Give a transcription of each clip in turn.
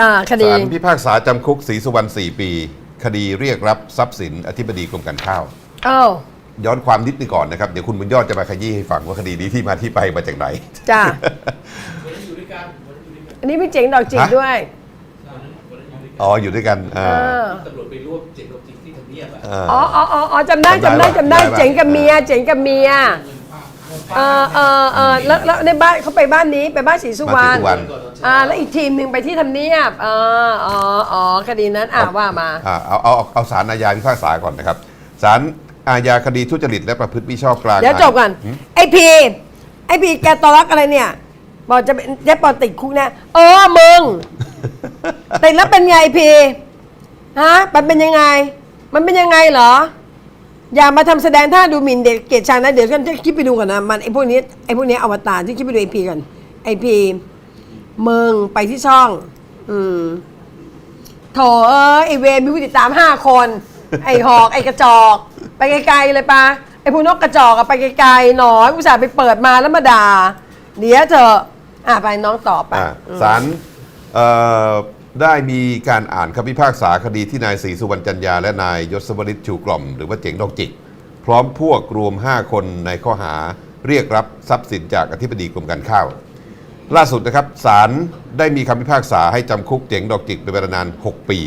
อ่าคดี ศาลพิพากษาจำคุกศรีสุวรรณ4ปี คดีเรียกรับทรัพย์สินอธิบดีกรมการข้าวอ้าวย้อนความนิดนึงก่อนนะครับ เดี๋ยวคุณบุญยอดจะมาขยี้ให้ฟังว่าคดีนี้ที่มาที่ไปมาจากไหน จ้าวันนั้นอยู่ด้วยกันวันนั้นอยู่ด้วยกันอันนี้พี่เจ๋งดอกจิกฮะ ด้วยวันนั้นวันนั้นอยู่ด้วยกันอ๋อ อยู่ด้วยกันอ่าเออ ตำรวจไปรวบเจ็ดรวบจริงที่ทำเนียบอะอ่าอ๋ออ๋ออ๋ออ๋อจำได้จำจำได้ได้จำได้จำได้ เจ๋งกับเมียเจ๋งกับเมีย เออเออเออแล้วแล้วในบ้านเขาไปบ้านนี้ไปบ้านศรีสุวรรณบ้านศรีสุวรรณ อ่าแล้วอีกทีมหนึ่งไปที่ทำเนียบอ๋ออ๋ออ๋อคดีนั้นอ่าว่ามา อ่าเอาเอาเอาเอาสารอาญาพิพากษาก่อนนะครับศาลอาญาคดีทุจริตและประพฤติมิชอบกลางเดี๋ยวจบก่อนไอพีไอพีแกตอรักอะไรเนี่ย บอกจะเป็นเจ๊ปอติดคุกแน่เออมึง ติดแล้วเป็นไงพีฮะมันเป็นยังไง มันเป็นยังไงเหรอ อย่ามาทำแสดงท่าดูหมิ่นเด็กเกลียดชังนะเดี๋ยวฉันจะคิดไปดูก่อนนะมันไอพวกนี้ไอพวกนี้อวตารที่คิดไปดูไอพีก่อนไอพีมึงไปที่ช่อง อืมโถเอ้ยไอเวรมีผู้ติดตามห้าคน ไอหอกไอกระจอก ไปไกลๆเลยปะไอพวกนกกระจอกอะไปไกลๆหนอยอุตส่าห์ไปเปิดมาแล้วมาด่าเดี๋ยวเถอะอะไปน้องตอบไปอ่าศาลเอ่อ ได้มีการอ่านคำพิพากษาคดีที่นายศรีสุวรรณจันยาและนายยศวริศชูกล่อม หรือว่าเจ๋งดอกจิก พร้อมพวกรวม 5 คนในข้อหาเรียกรับทรัพย์สินจากอธิบดีกรมการข้าว ล่าสุดนะครับศาลได้มีคำพิพากษาให้จำคุกเจ๋งดอกจิกเป็นเวลานาน 6 ปี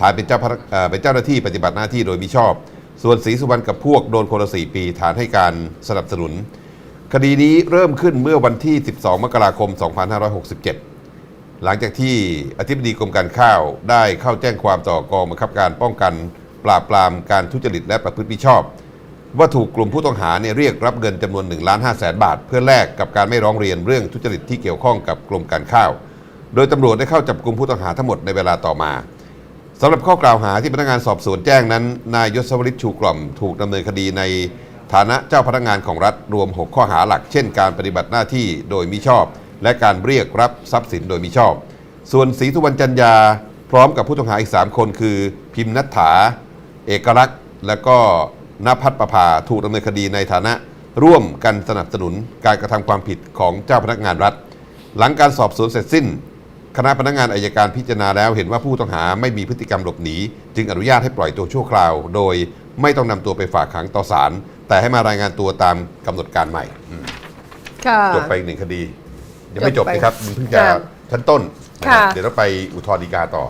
ฐานเป็นเจ้าพนักเป็นเจ้าหน้าที่ปฏิบัติหน้าที่โดยมิชอบ ส่วนศรีสุวรรณกับพวกโดนคนละ4ปี ฐานให้การสนับสนุน คดีนี้เริ่มขึ้นเมื่อวันที่ 12 มกราคม 2567 หลังจากที่อธิบดีกรมการข้าวได้เข้าแจ้งความต่อกองบังคับการป้องกันปราบปรามการทุจริตและประพฤติมิชอบ ว่าถูกกลุ่มผู้ต้องหาเนี่ยเรียกรับเงินจำนวน1ล้าน5แสนบาท เพื่อแลกกับการไม่ร้องเรียนเรื่องทุจริตที่เกี่ยวข้องกับกรมการข้าว โดยตำรวจได้เข้าจับกลุ่มผู้ต้องหาทั้งหมดในเวลาต่อมาสำหรับข้อกล่าวหาที่พนักงานสอบสวนแจ้งนั้น นายยศวริศชูกล่อมถูกดำเนินคดีในฐานะเจ้าพนักงานของรัฐรวม 6 ข้อหาหลัก เช่น การปฏิบัติหน้าที่โดยมิชอบ และการเรียกรับทรัพย์สินโดยมิชอบ ส่วนศรีสุวรรณจันยาพร้อมกับผู้ต้องหาอีก 3 คนคือ พิมพ์นัทถา เอกลักษณ์ และก็นภัทรประภาถูกดำเนินคดีในฐานะ ร่วมกันสนับสนุนการกระทำความผิดของเจ้าพนักงานรัฐ หลังการสอบสวนเสร็จสิ้น คณะพนักงานอายการพิจารณาแล้วเห็นว่าผู้ต้องหาไม่มีพฤติกรรมหลบหนี จึงอนุญาตให้ปล่อยตัวชั่วคราว โดยไม่ต้องนำตัวไปฝากขังต่อศาลแต่ให้มารายงานตัวตามกำหนดการใหม่อืมค่ะจบไปอีกหนึ่งคดี ยังไม่จบจบไปนะครับมันเพิ่งจะค่ะชั้นต้นนะครับค่ะ เดี๋ยวเราไปอุทธรณ์ฎีกาต่อ